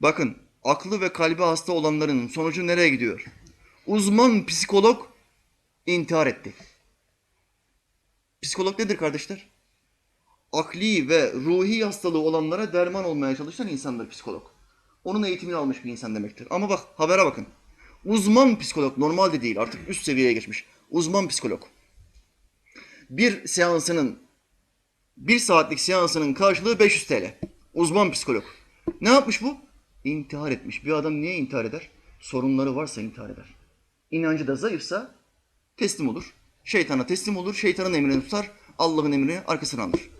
Bakın aklı ve kalbi hasta olanların sonucu nereye gidiyor? Uzman psikolog intihar etti. Psikolog nedir kardeşler? Akli ve ruhi hastalığı olanlara derman olmaya çalışan insandır psikolog. Onun eğitimini almış bir insan demektir. Ama bak habere bakın. Uzman psikolog normalde değil artık üst seviyeye geçmiş. Uzman psikolog. Bir seansının bir saatlik seansının karşılığı 500 TL. Uzman psikolog. Ne yapmış bu? İntihar etmiş. Bir adam niye intihar eder? Sorunları varsa intihar eder. İnancı da zayıfsa teslim olur. Şeytana teslim olur. Şeytanın emrini tutar. Allah'ın emrini arkasına alır.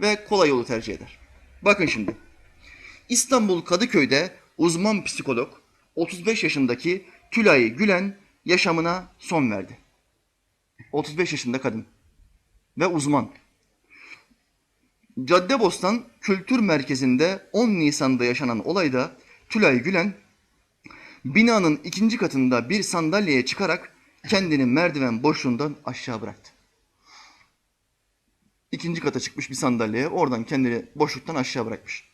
Ve kolay yolu tercih eder. Bakın şimdi. İstanbul Kadıköy'de uzman psikolog 35 yaşındaki Tülay Gülen yaşamına son verdi. 35 yaşında kadın ve uzman. Caddebostan Kültür Merkezi'nde 10 Nisan'da yaşanan olayda Tülay Gülen binanın ikinci katında bir sandalyeye çıkarak kendini merdiven boşluğundan aşağı bıraktı. İkinci kata çıkmış bir sandalyeye oradan kendini boşluktan aşağı bırakmış.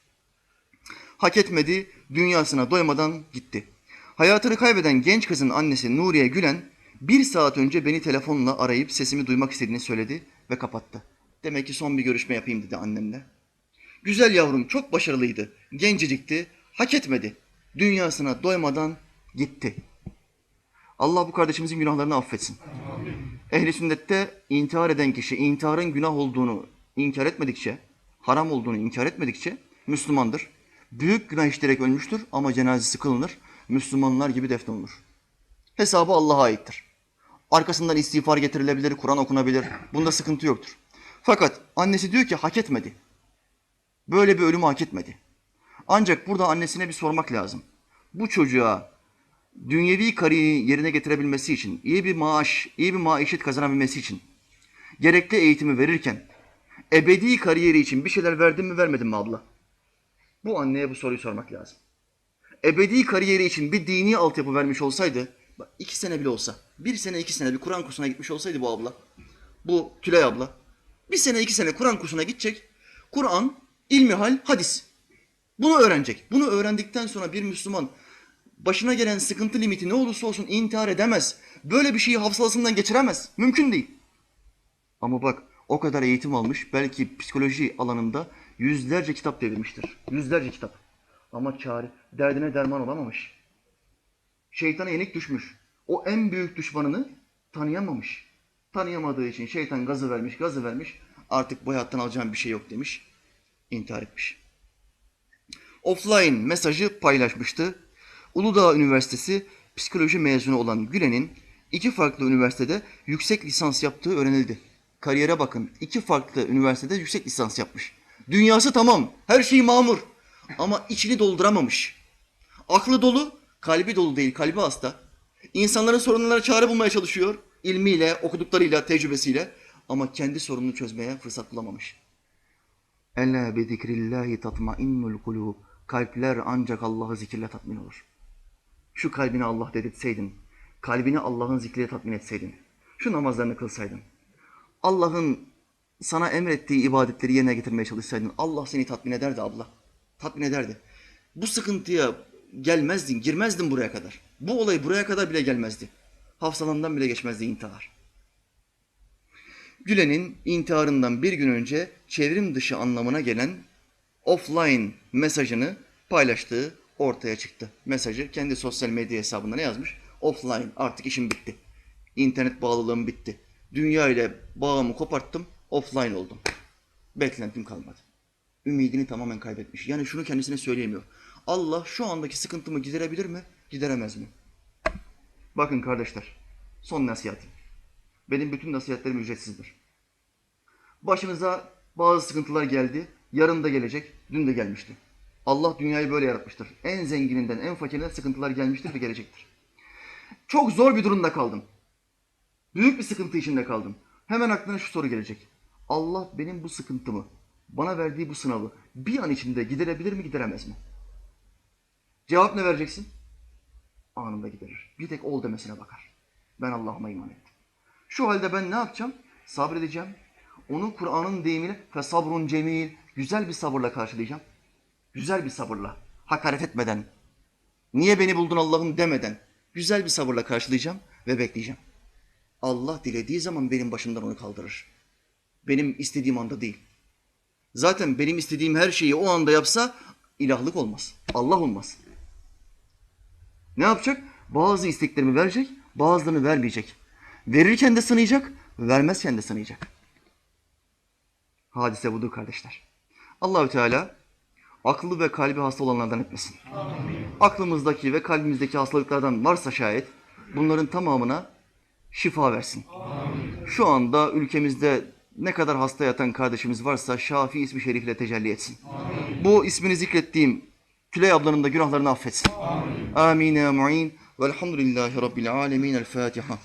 Hak etmedi, dünyasına doymadan gitti. Hayatını kaybeden genç kızın annesi Nuriye Gülen bir saat önce beni telefonla arayıp sesimi duymak istediğini söyledi ve kapattı. Demek ki son bir görüşme yapayım dedi annemle. Güzel yavrum çok başarılıydı, gencecikti, hak etmedi. Dünyasına doymadan gitti. Allah bu kardeşimizin günahlarını affetsin. Ehli sünnette intihar eden kişi intiharın günah olduğunu inkar etmedikçe, haram olduğunu inkar etmedikçe Müslümandır. Büyük günah işleyerek ölmüştür ama cenazesi kılınır. Müslümanlar gibi defnolunur. Hesabı Allah'a aittir. Arkasından istiğfar getirilebilir, Kur'an okunabilir. Bunda sıkıntı yoktur. Fakat annesi diyor ki hak etmedi. Böyle bir ölümü hak etmedi. Ancak burada annesine bir sormak lazım. Bu çocuğa dünyevi kariyeri yerine getirebilmesi için, iyi bir maaş, iyi bir maişet kazanabilmesi için, gerekli eğitimi verirken, ebedi kariyeri için bir şeyler verdin mi vermedin mi abla? Bu anneye bu soruyu sormak lazım. Ebedi kariyeri için bir dini altyapı vermiş olsaydı, bak iki sene bile olsa, bir sene iki sene bir Kur'an kursuna gitmiş olsaydı bu abla, bu Tülay abla, bir sene iki sene Kur'an kursuna gidecek, Kur'an, ilmihal, hadis. Bunu öğrenecek. Bunu öğrendikten sonra bir Müslüman başına gelen sıkıntı limiti ne olursa olsun intihar edemez. Böyle bir şeyi hafsalasından geçiremez. Mümkün değil. Ama bak o kadar eğitim almış. Belki psikoloji alanında yüzlerce kitap devirmiştir. Yüzlerce kitap. Ama çare, derdine derman olamamış. Şeytana yenik düşmüş. O en büyük düşmanını tanıyamamış. Tanıyamadığı için şeytan gazı vermiş, gazı vermiş. Artık bu hayattan alacağım bir şey yok demiş. İntihar etmiş. Offline mesajı paylaşmıştı. Uludağ Üniversitesi psikoloji mezunu olan Gülen'in iki farklı üniversitede yüksek lisans yaptığı öğrenildi. Kariyere bakın. iki farklı üniversitede yüksek lisans yapmış. Dünyası tamam. Her şey mamur. Ama içini dolduramamış. Aklı dolu, kalbi dolu değil. Kalbi hasta. İnsanların sorunlarına çare bulmaya çalışıyor. ilmiyle, okuduklarıyla, tecrübesiyle. Ama kendi sorununu çözmeye fırsat bulamamış. Ella bi zikrillahi tatmainnul kulub. Kalpler ancak Allah'ı zikirle tatmin olur. Şu kalbini Allah dedirtseydin, kalbini Allah'ın zikriyle tatmin etseydin, şu namazlarını kılsaydın, Allah'ın sana emrettiği ibadetleri yerine getirmeye çalışsaydın, Allah seni tatmin ederdi abla. Tatmin ederdi. Bu sıkıntıya gelmezdin, girmezdin buraya kadar. Bu olay buraya kadar bile gelmezdi. Hafsalandan bile geçmezdi intihar. Gülen'in intiharından bir gün önce çevrim dışı anlamına gelen offline mesajını paylaştığı ortaya çıktı. Mesajı kendi sosyal medya hesabında ne yazmış? Offline artık işim bitti. İnternet bağlılığım bitti. Dünya ile bağımı koparttım, offline oldum. Beklentim kalmadı. Ümidini tamamen kaybetmiş. Yani şunu kendisine söyleyemiyor. Allah şu andaki sıkıntımı giderebilir mi? Gideremez mi? Bakın kardeşler, son nasihatim. Benim bütün nasihatlerim ücretsizdir. Başınıza bazı sıkıntılar geldi, yarın da gelecek, dün de gelmişti. Allah dünyayı böyle yaratmıştır. En zengininden en fakirinden sıkıntılar gelmiştir ve gelecektir. Çok zor bir durumda kaldım. Büyük bir sıkıntı içinde kaldım. Hemen aklına şu soru gelecek. Allah benim bu sıkıntımı, bana verdiği bu sınavı bir an içinde giderebilir mi, gideremez mi? Cevap ne vereceksin? Anında giderir. Bir tek ol demesine bakar. Ben Allah'ıma iman ettim. Şu halde ben ne yapacağım? Sabredeceğim. Onu Kur'an'ın deyimiyle fesabrun cemil, güzel bir sabırla karşılayacağım. Güzel bir sabırla. hakaret etmeden, niye beni buldun Allah'ım demeden güzel bir sabırla karşılayacağım ve bekleyeceğim. Allah dilediği zaman benim başımdan onu kaldırır. Benim istediğim anda değil. Zaten benim istediğim her şeyi o anda yapsa ilahlık olmaz. Allah olmaz. Ne yapacak? Bazı isteklerimi verecek, bazılarını vermeyecek. Verirken de sınayacak, vermezken de sınayacak. Hadise budur kardeşler. Allahü Teala aklı ve kalbi hasta olanlardan etmesin. Aklımızdaki ve kalbimizdeki hastalıklardan varsa şayet bunların tamamına şifa versin. Şu anda ülkemizde ne kadar hasta yatan kardeşimiz varsa Şafi ismi şerifle tecelli etsin. Bu ismini zikrettiğim Tülay ablanın da günahlarını affetsin. Amin. Amin. Velhamdülillahi Rabbil alemin. El Fatiha.